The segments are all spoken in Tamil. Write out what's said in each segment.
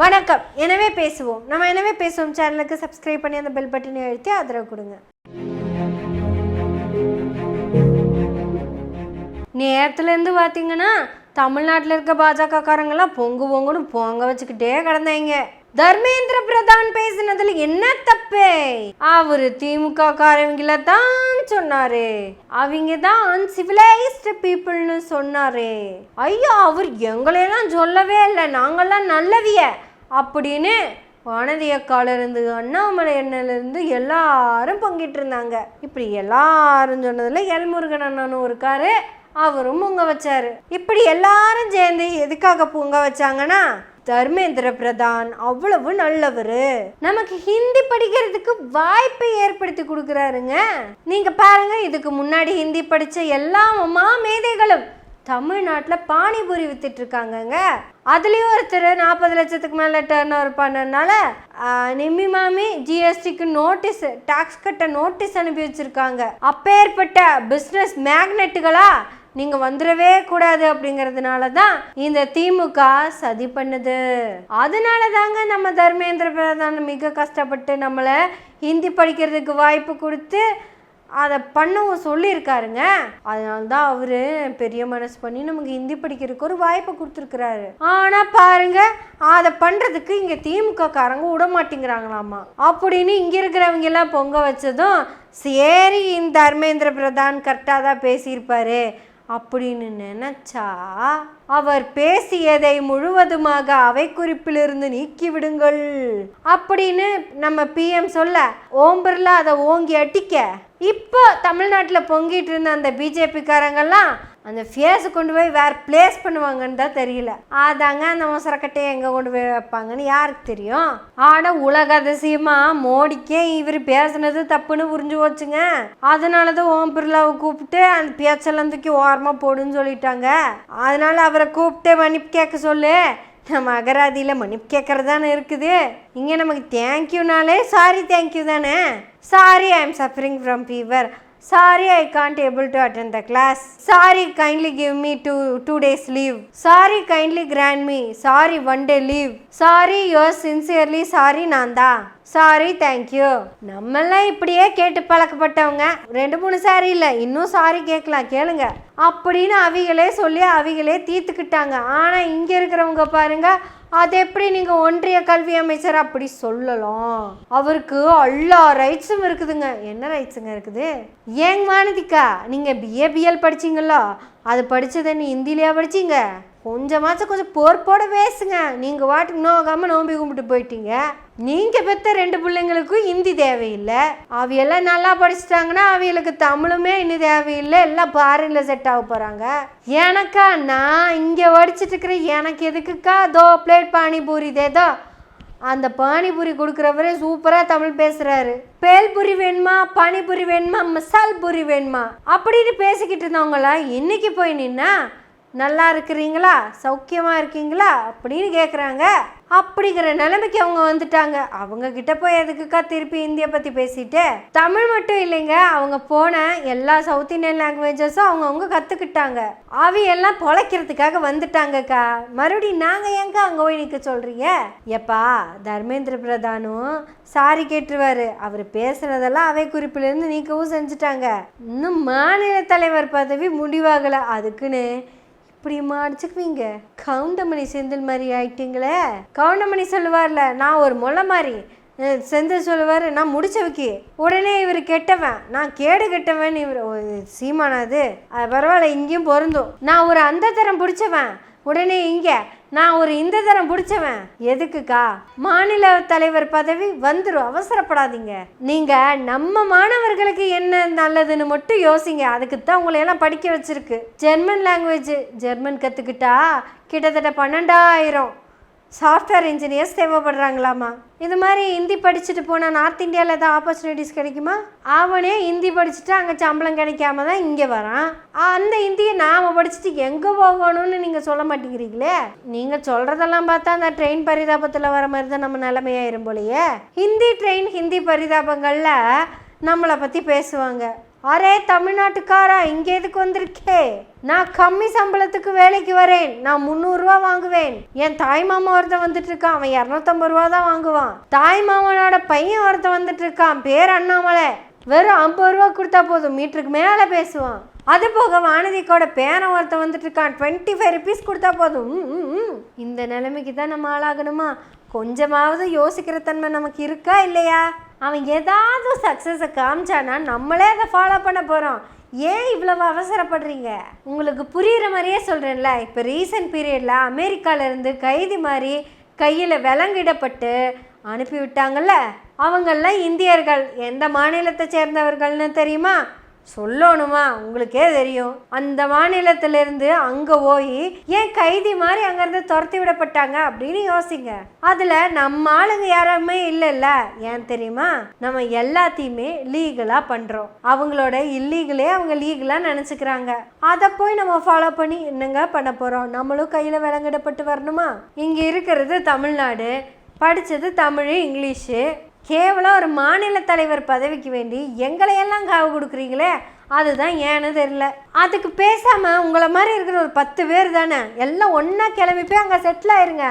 வணக்கம். எனவே பேசுவோம். நம்ம எனவே பேசுவோம். சேனலுக்கு சப்ஸ்கிரைப் பண்ணி அந்த பெல் பட்டனை அழுத்தி ஆதரவு கொடுங்க. நேரத்துலேருந்து பார்த்தீங்கன்னா தமிழ்நாட்டில் இருக்க பாஜக காரங்கெல்லாம் பொங்கு பொங்குன்னு பொங்க வச்சுக்கிட்டே கிடந்தாங்க. தர்மேந்திர பிரதான் பேசினதுல என்ன தப்பு? அவரு திமுக காரவங்கள தான் சொன்னாரு. அவங்க தான் அன்சிவிலைஸ்டு பீப்புள்னு சொன்னாரு. ஐயோ அவர் எங்களையெல்லாம் சொல்லவே இல்லை. நாங்கெல்லாம் நல்லவிய. அப்படின்னு வானதியக்காலிருந்து அண்ணாமலை அண்ணன்லேருந்து எல்லாரும் பங்கிட்டு இருந்தாங்க இப்படி எல்லாரும் சொன்னதுல எல்முருகன் அண்ணனும் இருக்காரு அவரும் பொங்க வச்சாரு. இப்படி எல்லாரும் சேர்ந்து எதுக்காக பொங்க வச்சாங்கன்னா தர்மேந்திர பிரதான் அவ்வளவு நல்லவர். நமக்கு ஹிந்தி படிக்கிறதுக்கு வாய்ப்பை ஏற்படுத்தி கொடுக்குறாருங்க. நீங்க பாருங்க இதுக்கு முன்னாடி ஹிந்தி படிச்ச எல்லா மா மேதைகளும் தமிழ்நாட்டில் பானிபூரி வித்துட்ருக்காங்கங்க அதுலேயும் ஒருத்தர் நாற்பது லட்சத்துக்கு மேலே டேர்ன் ஓவர் பண்ணனால நிம்மி மாமி ஜிஎஸ்டிக்கு நோட்டீஸ் டாக்ஸ் கட்ட நோட்டீஸ் அனுப்பி வச்சுருக்காங்க. அப்பேற்பட்ட பிஸ்னஸ் மேக்னெட்டுகளா நீங்கள் வந்துடவே கூடாது அப்படிங்கிறதுனால தான் இந்த திமுக சதி பண்ணுது. அதனால தாங்க நம்ம தர்மேந்திர பிரதான் மிக கஷ்டப்பட்டு நம்மளை ஹிந்தி படிக்கிறதுக்கு வாய்ப்பு கொடுத்து அதை பண்ணவும் சொல்லியிருக்காருங்க. அதனால தான் அவரு பெரிய மனசு பண்ணி நமக்கு ஹிந்தி படிக்கிறதுக்கு ஒரு வாய்ப்பை கொடுத்துருக்குறாரு. ஆனால் பாருங்க அதை பண்ணுறதுக்கு இங்கே திமுக காரங்க விட மாட்டேங்கிறாங்களாமா. அப்படின்னு இங்கே இருக்கிறவங்க எல்லாம் பொங்க வச்சதும் சரி இந்த தர்மேந்திர பிரதான் கரெக்டாக தான் பேசியிருப்பாரு அப்படின்னு நினச்சா அவர் பேசியதை முழுவதுமாக அவை குறிப்பிலிருந்து நீக்கி விடுங்கள் அப்படின்னு நம்ம பிஎம் சொல்ல ஓம் பிர்லா அதை ஓங்கி அடிக்க. இப்போ தமிழ்நாட்டில் பொங்கிட்டு இருந்த அந்த பிஜேபிக்காரங்கெல்லாம் அந்த ஃபேஸை கொண்டு போய் வேற பிளேஸ் பண்ணுவாங்கன்னு தான் தெரியல. அதாங்க அந்த மொசரக்கட்டையை எங்கே கொண்டு போய் வைப்பாங்கன்னு யாருக்கு தெரியும்? ஆனால் உலக அதிசயமாக மோடிக்கே இவர் பேசுனது தப்புன்னு புரிஞ்சு போச்சுங்க. அதனால தான் ஓம் பிர்லாவை கூப்பிட்டு அந்த பேச்செல்லாம் தூக்கி ஓரமாக போடுன்னு சொல்லிட்டாங்க. அதனால அவரை கூப்பிட்டு மன்னிப்பு கேட்க சொல்லு. நம்ம அகராதியில் மன்னிப்பு கேட்குறது தானே இருக்குது இங்கே நமக்கு தேங்க்யூனாலே சாரி தேங்க்யூ தானே sorry I am suffering from fever sorry I can't able to attend the class sorry kindly give me two two days leave sorry kindly grant me sorry one day leave sorry your sincerely sorry நான் தான் சாரி தேங்க்யூ நம்மெல்லாம் இப்படியே கேட்டு பழக்கப்பட்டவங்க. ரெண்டு மூணு சாரி இல்லை இன்னும் சாரி கேட்கலாம் கேளுங்க. அப்படின்னு அவிகளே சொல்லி அவிகளே தீர்த்துக்கிட்டாங்க. ஆனால் இங்கே இருக்கிறவங்க பாருங்க அது எப்படி நீங்கள் ஒன்றிய கல்வி அமைச்சர் அப்படி சொல்லலாம்? அவருக்கு எல்லா ரைட்ஸும் இருக்குதுங்க. என்ன ரைட்ஸுங்க இருக்குது? ஏங் வானதிக்கா? நீங்கள் பிஏ பிஎல் படிச்சீங்களோ அது படித்ததை நீ ஹிந்திலையா படிச்சீங்க? கொஞ்சமாச்சும் கொஞ்சம் பொறுப்போட பேசுங்க. நீங்கள் வாட்டுக்கு நோகாமல் நோம்பி கும்பிட்டு போயிட்டீங்க. நீங்கள் பெற்ற ரெண்டு பிள்ளைங்களுக்கும் ஹிந்தி தேவையில்லை. அவையெல்லாம் நல்லா படிச்சிட்டாங்கன்னா அவைகளுக்கு தமிழுமே இன்னும் தேவையில்லை. எல்லாம் பாரினில் செட் ஆக போகிறாங்க எனக்கா நான் இங்கே படிச்சுட்டு எனக்கு எதுக்குக்கா? தோ பிளேட் பானிபூரி தேதோ அந்த பானிபூரி கொடுக்குறவரே சூப்பராக தமிழ் பேசுகிறாரு பேல்புரி வேணுமா? பானிபூரி வேணுமா? மசால் பூரி வேணுமா? அப்படின்னு பேசிக்கிட்டு இருந்தவங்களாம் இன்னைக்கு போய் நின்னா நல்லா இருக்கிறீங்களா? சௌக்கியமாக இருக்கீங்களா? அப்படின்னு கேட்குறாங்க அப்படிங்கிற நிலைமைக்கு அவங்க வந்துட்டாங்க. அவங்க கிட்ட போய் எதுக்குக்கா திருப்பி இந்தியை பற்றி பேசிட்டு? தமிழ் மட்டும் இல்லைங்க. அவங்க போன எல்லா சவுத் இந்தியன் லாங்குவேஜஸும் அவங்கவுங்க கற்றுக்கிட்டாங்க அவி எல்லாம் பொழைக்கிறதுக்காக வந்துட்டாங்கக்கா. மறுபடியும் நாங்கள் எங்க அங்கே போய் நிற்க சொல்கிறீங்க எப்பா தர்மேந்திர பிரதானும் சாரி கேட்டுருவாரு. அவர் பேசுனதெல்லாம் அவை குறிப்பிலிருந்து நீக்கவும் செஞ்சுட்டாங்க. இன்னும் மாநில தலைவர் பதவி முடிவாகலை. அதுக்குன்னு இப்படியுமா அடிச்சுக்குவீங்க? கவுண்டமணி செந்தில் மாதிரி ஆயிட்டீங்களே? கவுண்டமணி சொல்லுவார்ல நான் ஒரு முளை மாதிரி. செந்தில் சொல்லுவார் நான் முடிச்சவைக்கு. உடனே இவர் கெட்டவன். நான் கேடு கெட்டவன் இவர். சீமானாது சீமானா அது? அது பரவாயில்ல இங்கேயும் பொருந்தும். நான் ஒரு அந்த தரம் பிடிச்சவன். உடனே இங்க நான் ஒரு இந்த தரம் பிடிச்சவன். எதுக்குக்கா? மாநில தலைவர் பதவி வந்துடும் அவசரப்படாதீங்க. நீங்க நம்ம மாணவர்களுக்கு என்ன நல்லதுன்னு மட்டும் யோசிங்க. அதுக்கு தான் உங்களை எல்லாம் படிக்க வச்சிருக்கு. ஜெர்மன் லாங்குவேஜ் ஜெர்மன் கத்துக்கிட்டா கிட்டத்தட்ட பன்னெண்டாயிரம். சாஃப்ட்வேர் இன்ஜினியர்ஸ் தேவைப்படுறாங்களாமா இது மாதிரி ஹிந்தி படிச்சுட்டு போனால் நார்த் இந்தியாவில் ஏதாவது ஆப்பர்ச்சுனிட்டிஸ் கிடைக்குமா? அவனே ஹிந்தி படிச்சுட்டு அங்கே சம்பளம் கிடைக்காம தான் இங்கே வரான். அந்த ஹிந்தியை நாம் படிச்சுட்டு எங்கே போகணும்னு நீங்கள் சொல்ல மாட்டேங்கிறீங்களே? நீங்கள் சொல்கிறதெல்லாம் பார்த்தா அந்த ட்ரெயின் பரிதாபத்தில் வர மாதிரி தான் நம்ம நிலைமையாயிரும் போலயே. ஹிந்தி ட்ரெயின் ஹிந்தி பரிதாபங்களில் நம்மளை பற்றி பேசுவாங்க. அரே தமிழ்நாட்டுக்காரா இங்கே எதுக்கு வந்திருக்கே? நான் கம்மி சம்பளத்துக்கு வேலைக்கு வரேன். நான் முந்நூறுரூவா வாங்குவேன். என் தாய் மாமா ஒருத்தன் வந்துட்டு இருக்கான் அவன் இரநூத்தம்பது ரூபா தான் வாங்குவான். தாய் மாமனோட பையன் ஒருத்தன் வந்துட்டு இருக்கான் பேர் அண்ணாமலை. வெறும் ஐம்பது ரூபா கொடுத்தா போதும். மீட்டருக்கு மேலே பேசுவான். அது போக வானதிக்கோட பேரன் ஒருத்தன் வந்துட்டு இருக்கான் டுவெண்ட்டி ஃபைவ் ருபீஸ் கொடுத்தா போதும் இந்த நிலைமைக்கு தான் நம்ம ஆளாகணுமா? கொஞ்சமாவது யோசிக்கிற தன்மை நமக்கு இருக்கா இல்லையா? அவன் ஏதாவது சக்ஸஸை காமிச்சானா நம்மளே அதை ஃபாலோ பண்ண போகிறோம் ஏன் இவ்வளவு அவசரப்படுறீங்க? உங்களுக்கு புரியுற மாதிரியே சொல்கிறேன்ல இப்போ ரீசன்ட் பீரியடில் அமெரிக்காவிலேருந்து கைதி மாதிரி கையில் விலங்கிடப்பட்டு அனுப்பி விட்டாங்கல்ல அவங்கெல்லாம் இந்தியர்கள். எந்த மாநிலத்தை சேர்ந்தவர்கள்னு தெரியுமா? சொல்லணுமா? உங்களுக்கே தெரியும். அந்த மாநிலத்திலிருந்து அங்கே போய் ஏன் கைதி மாதிரி அங்கேருந்து துரத்தி விடப்பட்டாங்க? அப்படின்னு யோசிங்க. அதில் நம்ம ஆளுங்க யாருமே இல்லைல்ல. ஏன் தெரியுமா? நம்ம எல்லாத்தையுமே லீகலாக பண்ணுறோம் அவங்களோட இல்லீகலே அவங்க லீகலாக நினச்சிக்கிறாங்க. அதை போய் நம்ம ஃபாலோ பண்ணி என்னங்க பண்ண போகிறோம் நம்மளும் கையில் விலங்கிடப்பட்டு வரணுமா? இங்கே இருக்கிறது தமிழ்நாடு படித்தது தமிழ் இங்கிலீஷு. கேவலம் ஒரு மாநில தலைவர் பதவிக்கு வேண்டி எங்களையெல்லாம் காவு கொடுக்குறீங்களே அதுதான் ஏன்னு தெரியல. அதுக்கு பேசாமல் உங்களை மாதிரி இருக்கிற ஒரு பத்து பேர் தானே எல்லாம் ஒன்றா கிளம்பி போய் அங்கே செட்டில் ஆயிருங்க.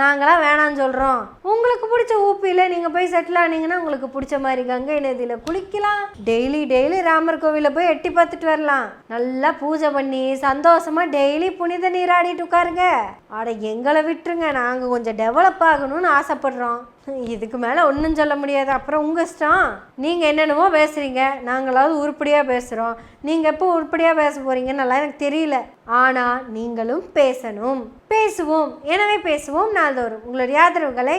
நாங்களாம் வேணாம்னு சொல்கிறோம் உங்களுக்கு பிடிச்ச ஊப்பியில் நீங்கள் போய் செட்டில் ஆனீங்கன்னா உங்களுக்கு பிடிச்ச மாதிரி கங்கை நதியில் குளிக்கலாம். டெய்லி டெய்லி ராமர் கோவிலில் போய் எட்டி பார்த்துட்டு வரலாம். நல்லா பூஜை பண்ணி சந்தோஷமாக டெய்லி புனித நீராடிட்டு உட்காருங்க. அட எங்களை விட்டுருங்க. நாங்கள் கொஞ்சம் டெவலப் ஆகணும்னு ஆசைப்படுறோம். இதுக்கு மேலே ஒன்றும் சொல்ல முடியாது. அப்புறம் உங்கள் இஷ்டம். நீங்கள் என்னென்னமோ பேசுகிறீங்க நாங்களாவது உருப்படியாக பேசுகிறோம் நீங்கள் எப்போ உருப்படியாக பேச போகிறீங்கன்னு நல்லா எனக்கு தெரியல. ஆனால் நீங்களும் பேசணும். பேசுவோம். எனவே பேசுவோம் நாள்தோறும். உங்களுடைய ஆதரவுகளை